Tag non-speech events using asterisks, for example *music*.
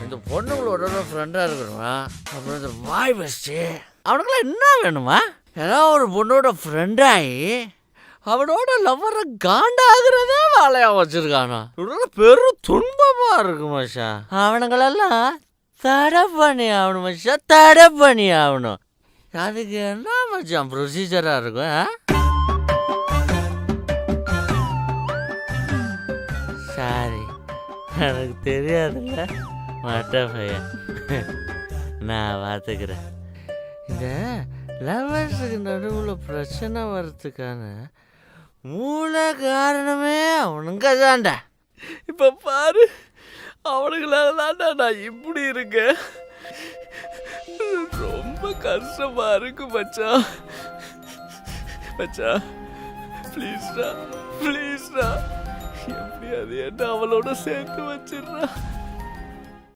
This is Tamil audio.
இந்த பொண்ணுங்களோட ஃப்ரெண்டாக இருக்கணுமா? அப்புறம் இந்த வாய் வச்சு அவனுக்கெல்லாம் என்ன வேணுமா? ஏதாவது ஒரு பொண்ணோட ஃப்ரெண்டாகி அவனோட லவ்வர காண்டாகிறதே வேலையா வச்சிருக்கானா? இவனோட பெரும் துன்பமா இருக்கு மச்சா. அவனுங்களெல்லாம் தடை பண்ணி ஆகணும் மச்சா தடை பண்ணி ஆகணும். அதுக்கு என்ன மச்சான் ப்ரொசீஜராக இருக்கும் சாரி எனக்கு தெரியாதுல்ல மட்ட பையன் *laughs* நான் பார்த்துக்கிறேன். இந்த லவர்ஸுக்கு நடுவில் பிரச்சனை வர்றதுக்கான மூல காரணமே அவனுங்க தான்டா இப்போ பாரு அவனுங்களால தான்டா நான் இப்படி இருக்கேன். ரொம்ப கஷ்டமா இருக்கு மச்சான் மச்சான் ப்ளீஸ்டா ப்ளீஸ்டா எப்படியாவது என்ன அவளோட சேர்த்து வச்சிடுறா.